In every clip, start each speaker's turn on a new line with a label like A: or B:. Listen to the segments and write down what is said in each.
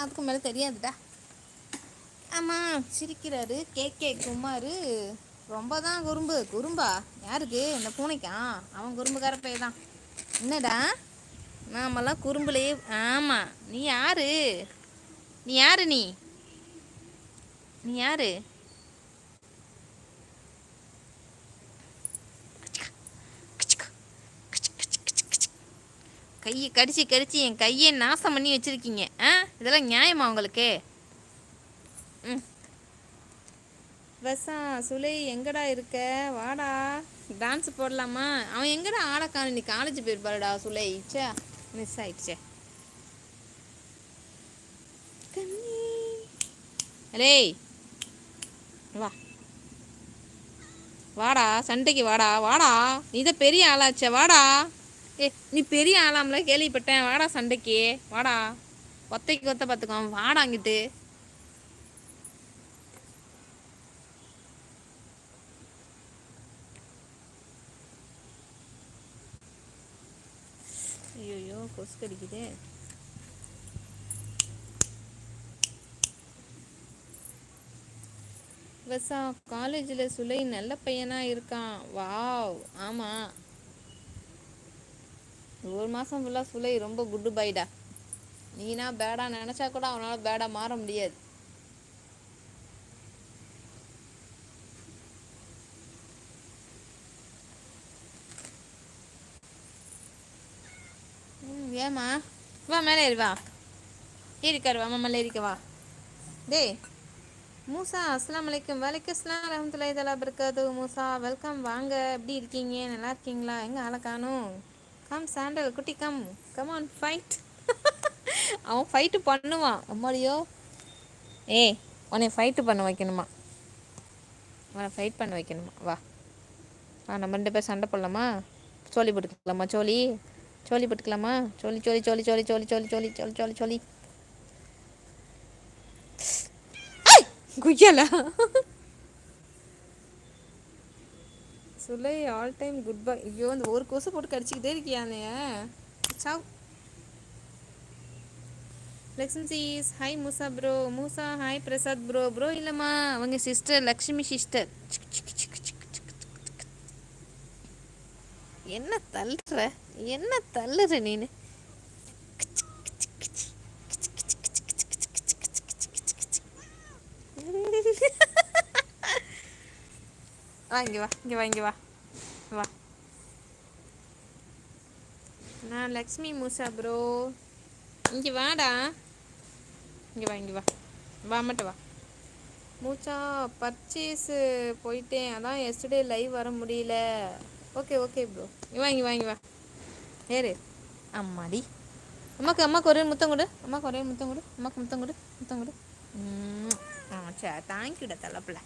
A: அதுக்கு மேலே தெரியாதுடா. ஆமாம் சிரிக்கிறாரு. கே கே குமார் ரொம்ப தான் குறும்பு. குறும்பா? யாருக்கு? இந்த பூனைக்கா? அவன் குறும்புக்கார பைய தான் என்னடா? நாமெல்லாம் குறும்புலையே ஆமாம் நீ யாரு? நீ யாரு நீ? நீ யாரு? கையை கடிச்சு கடிச்சு என் கையை நாசம் பண்ணி வச்சுருக்கீங்க. ஆ? இதெல்லாம் நியாயமா உங்களுக்கு? ம். வசா சுலை எங்கடா இருக்க? வாடா. டான்ஸ் போடலாமா? அவன் எங்கடா ஆடக்கான நீ காலேஜ் போயிருப்பாருடா சுலை. சே மிஸ் ஆயிடுச்சே. அடேய் வா. வாடா சண்டைக்கு வாடா. வாடா. நீ தான் பெரிய ஆளாச்சே. வாடா. ஏ நீ பெரிய ஆளாம்ல கேள்விப்பட்டேன். வாடா சண்டைக்கு. வாடா. ஒத்தைக்கு ஒத்த பார்த்துக்கோ வாடா அங்கிட்டு. ஐயோ கொசு கடிக்குதே வசா காலேஜில் சுலை நல்ல பையனா இருக்கான். வாவ். ஆமாம் ஒரு மாதம் ஃபுல்லாக சுலை ரொம்ப குட்டு பைடா நீனா பேடா நினச்சா கூட அவனால் பேடா மாற முடியாது. ஏமா ஏம்மா? வா மேலே ஏறி வா. ஏறிக்காரு வா மேலே ஏறிக்க வா. டேய் மூசா அஸ்லாம் வலைக்கம் வலைக்கு அஸ்லாம் ரஹமத்துல்லாஹி தலா பரக்காத்து மூசா வெல்கம். வாங்க. எப்படி இருக்கீங்க? நல்லா இருக்கீங்களா? எங்கே ஆளை காணும்? கம் சாண்டல் குட்டி கம் கம் ஆன் ஃபைட் அவன் ஃபைட்டு பண்ணுவான். அம்மாடியோ. ஏய் உன்னை ஃபைட்டு பண்ண வைக்கணுமா? அவனை ஃபைட் பண்ண வைக்கணுமா? வா. வா நம்ம ரெண்டு பேர் சண்டை போடலாமா? சோழி போட்டுக்கலாமா? சோழி. சோழி போட்டுக்கலாமா? சோழி சோழி சோழி சோழி சோழி சோழி சோழி சோழி சோழி சோழி. குய்யலா? சுலை ஆல் டைம் குட் பை ஐயோ அந்த ஒரு கொசு போட்டு கடிச்சிக்கிட்டே இருக்கியானே. Zhao. Lakshmi hi Moosa bro Moosa hi Prasad bro bro இல்லைம்மா அவங்க சிஸ்டர் லக்ஷ்மி சிஸ்டர் என்ன தள்ளுற? என்ன தள்ளுற நீனு? வா இங்கே வா இங்கே வா இங்கே வா. வா. நான் லக்ஷ்மி மூசா ப்ரோ இங்கே வாடா. இங்கே வா இங்கே வா. வா மட்டும் வா. மூச்சா பர்ச்சேஸு போயிட்டேன். அதான் எஸ்டர்டே லைவ் வர முடியல. ஓகே ஓகே ப்ரோ இங்கே வாங்கி இங்கே வா ஏறு. அம்மாடி. அம்மாக்கு அம்மாக்கு ஒரே முத்தம் கொடு. அம்மாக்கு ஒரே முத்தம் கொடு. அம்மாக்கு முத்தம் கொடு முத்தம் கொடு. ம். ஆ சரி தேங்க்யூடா தலைப்பில்.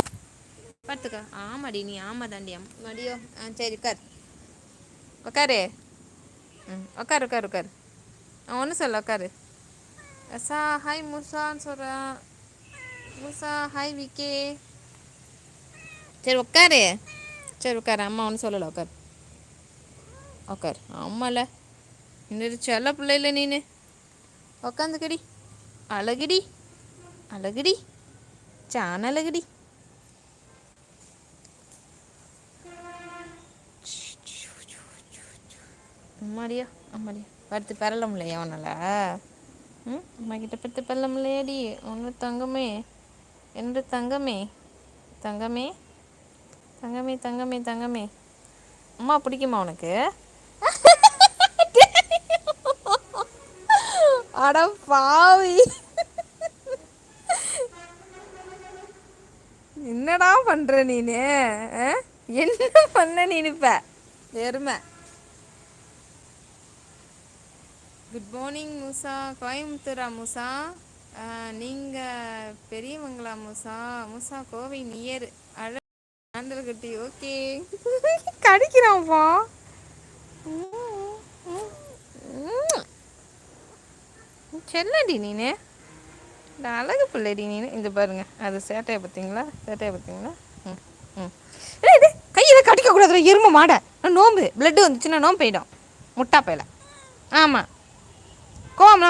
A: பார்த்துக்க ஆமாடி நீ ஆமா தாண்டி மடியோ. ஆ சரி உட்கார் உட்காரு ம் உட்காரு உட்காரு உட்காரு ஆ ஒன்றும் சொல்ல உட்காரு அசா ஹாய் மூசான்னு சொல்கிறான் மூசா ஹாய் விக்கே. சரி உட்காரு சரி உட்காரு அம்மா ஒன்றும் சொல்லலை உட்காரு உட்காரு ஆமால இன்னொரு செல்ல பிள்ளைல நீனு. உக்காந்துக்கடி. அழகுடி. அழகுடி. சான அழகுடி அம்மாடியா அம்மாடியா? படுத்து பெறல முடியலையா உன்னால்? ம்? அம்மா கிட்ட படுத்து பெறல முடியலையாடி ஒன்று தங்கமே. என்று தங்கமே. தங்கமே? தங்கமே தங்கமே தங்கமே. அம்மா பிடிக்குமா உனக்கு? அட பாவி. என்னடா பண்ற நீனு? ஆ? என்ன பண்ண நீனுப்ப எருமை குட் மார்னிங் மூசா கோயம்புத்தூரா மூசா நீங்கள் பெரியவங்களா மூசா மூசா கோவை நியர். அழ ஆந்தல் ஓகே. கடிக்கிறான்ப்பா. செல்லடி நீனு. இந்த அழகு பிள்ளைடி நீனு. இந்த பாருங்க அது சேட்டையை பார்த்தீங்களா? சேட்டையை பார்த்தீங்களா? ம் ம். ஏய், டேய், கையில கடிக்க மாடை. நோம்பு. பிளட்டு வந்துச்சுன்னா நோம்பு போயிடும். முட்டா போயில ஆமாம் ก้มแล้ว